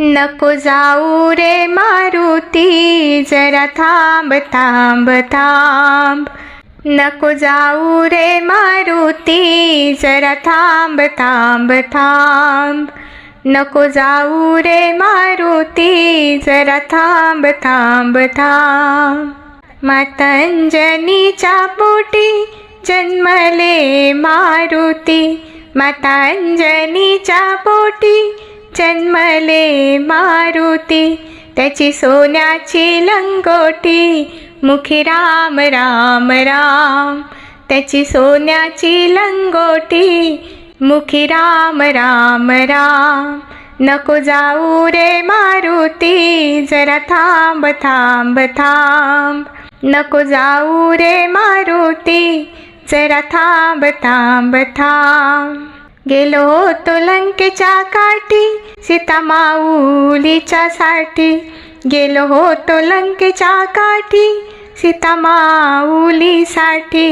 नको जाऊ रे मारुती जरा थांब थांब थांब. नको जाऊ रे मारुती जरा थांब थांब थांब. नको जाऊ रे मारुती जरा थांब थांब थांब. मातंजनीच्या पोटी जन्मले मारुती. मातांजनीच्या पोटी जन्मले मारुती त्याची सोन्याची लंगोटी. मुखी राम राम राम त्याची सोन्याची लंगोटी. मुखी राम राम राम नको जाऊ रे मारुती जरा थांब थांब थांब. नको जाऊ रे मारुती जरा थांब थांब थांब. गेलो तो लंकेच्या काठी सीता माऊलीच्या साठी. गेलो हो तो लंकेच्या काठी सीता माऊलीसाठी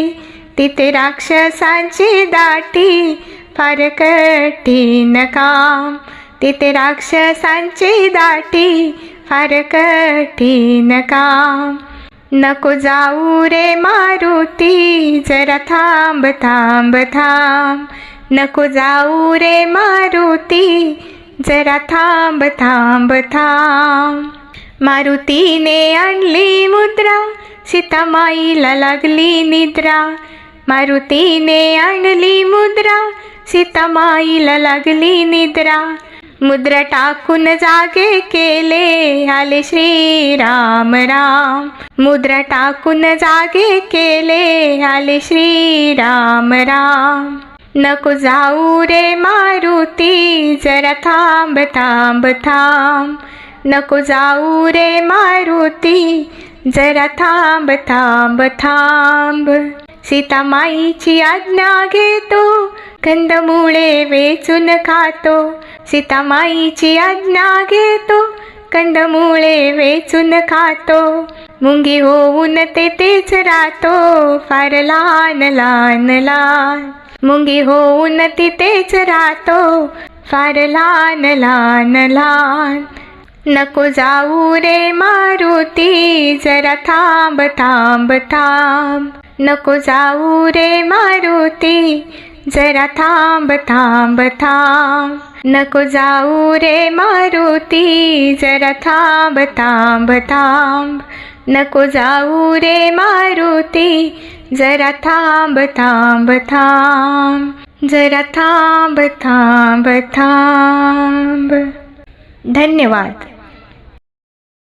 तिथे राक्षसांची दाटी फार कठीण काम. तिथे राक्षसांची दाटी फार कठीण काम. नको जाऊ रे मारुती जरा थांब थांब थांब. नको जाऊ रे मारुती जरा थांब थांब थांब. मारुतीने आणली मुद्रा सीतामाईला लागली निद्रा. मारुतीने आणली मुद्रा सीतामाईला लागली निद्रा. मुद्रा टाकून जागे केले आले श्री राम. राम मुद्रा टाकून जागे केले आले श्री राम राम. नको जाऊ रे मारुती जरा थांब थांब थांब. नको जाऊ रे मारुती जरा थांब थांब थांब. सीतामाईची आज्ञा घेतो कंदमुळे वेचून खातो. सीतामाईची आज्ञा घेतो कंदमुळे वेचून खातो. मुंगी होऊन ते तेच राहतो. फार लहान लहान लहान. मुंगी होऊन तिथेच राहतो. फार लहान लहान लहान. नको जाऊ रे मारुती जरा थांब थांब थांब. नको जाऊ रे मारुती जरा थांब थांब थांब. नको जाऊ रे मारुती. जरा थांब थांब थांब. नको जाऊ रे मारुती. जरा थांब थांब थांब. जरा थांब थांब थांब. धन्यवाद.